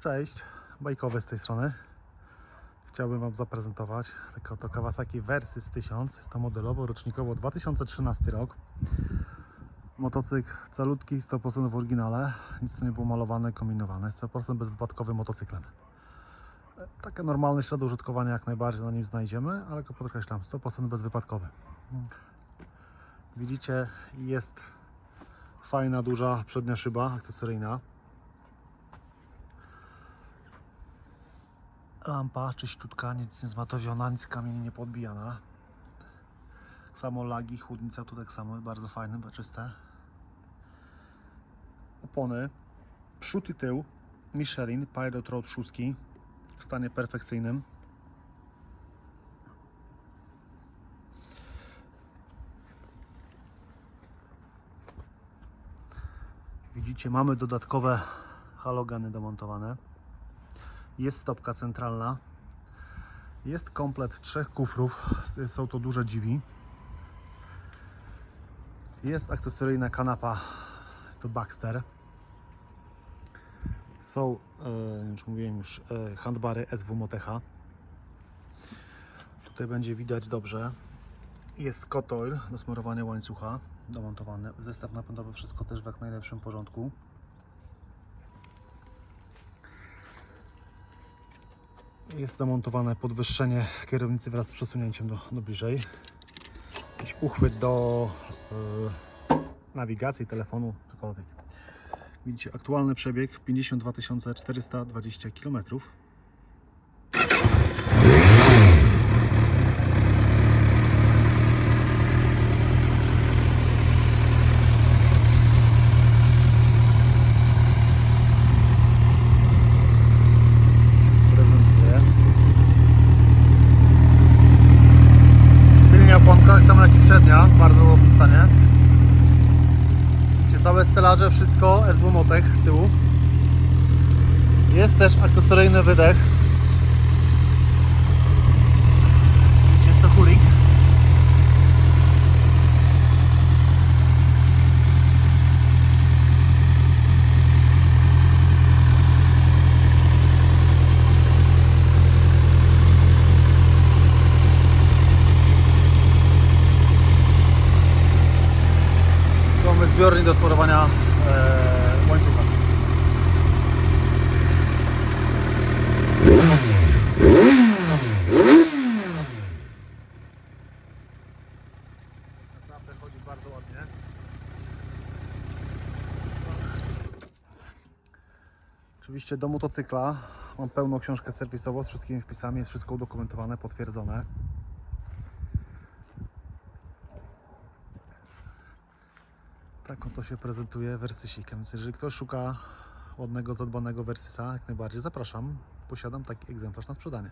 Cześć, bajkowy z tej strony. Chciałbym Wam zaprezentować taką to Kawasaki Versys 1000. Jest to modelowo, rocznikowo 2013 rok. Motocykl calutki, 100% w oryginale. Nic tu nie było malowane, kombinowane. 100% bezwypadkowym motocyklem. E, Takie normalne ślady użytkowania jak najbardziej na nim znajdziemy, ale go podkreślam, 100% bezwypadkowy. Widzicie, jest fajna, duża przednia szyba akcesoryjna. Lampa czyściutka, nic nie zmatowiona, nic kamieni nie podbijana. Samo lagi, chłodnica tu tak samo, bardzo fajne, czyste. Opony, przód i tył, Michelin, Pilot Road 6 w stanie perfekcyjnym. Widzicie, mamy dodatkowe halogeny domontowane. Jest stopka centralna. Jest komplet trzech kufrów. Są to duże dziwi. Jest akcesoryjna kanapa. Jest to Baxter. Są, e, czy mówiłem już, e, handbary SW Motecha. Tutaj będzie widać dobrze. Jest Kotoil do smarowania łańcucha domontowany. Zestaw napędowy, wszystko też w jak najlepszym porządku. Jest zamontowane podwyższenie kierownicy wraz z przesunięciem do, do bliżej. Jakiś uchwyt do e, nawigacji, telefonu, cokolwiek. Widzicie, aktualny przebieg 52 420 km. Prezentuję. Tylnia oponka, tak samo jak i przednia, w bardzo dobrym stanie. Widzicie, całe stelaże, wszystko SW Motech z tyłu. Jest też akcesoryjny wydech. Widzicie, Jest to hulik. Tu Mamy zbiornik do smarowania e, łańcucha. Naprawdę chodzi bardzo ładnie. Oczywiście do motocykla mam pełną książkę serwisową z wszystkimi wpisami, jest wszystko udokumentowane, potwierdzone. Tak oto się prezentuje wersysikiem. Więc jeżeli ktoś szuka ładnego, zadbanego wersysa, jak najbardziej zapraszam. Posiadam taki egzemplarz na sprzedanie.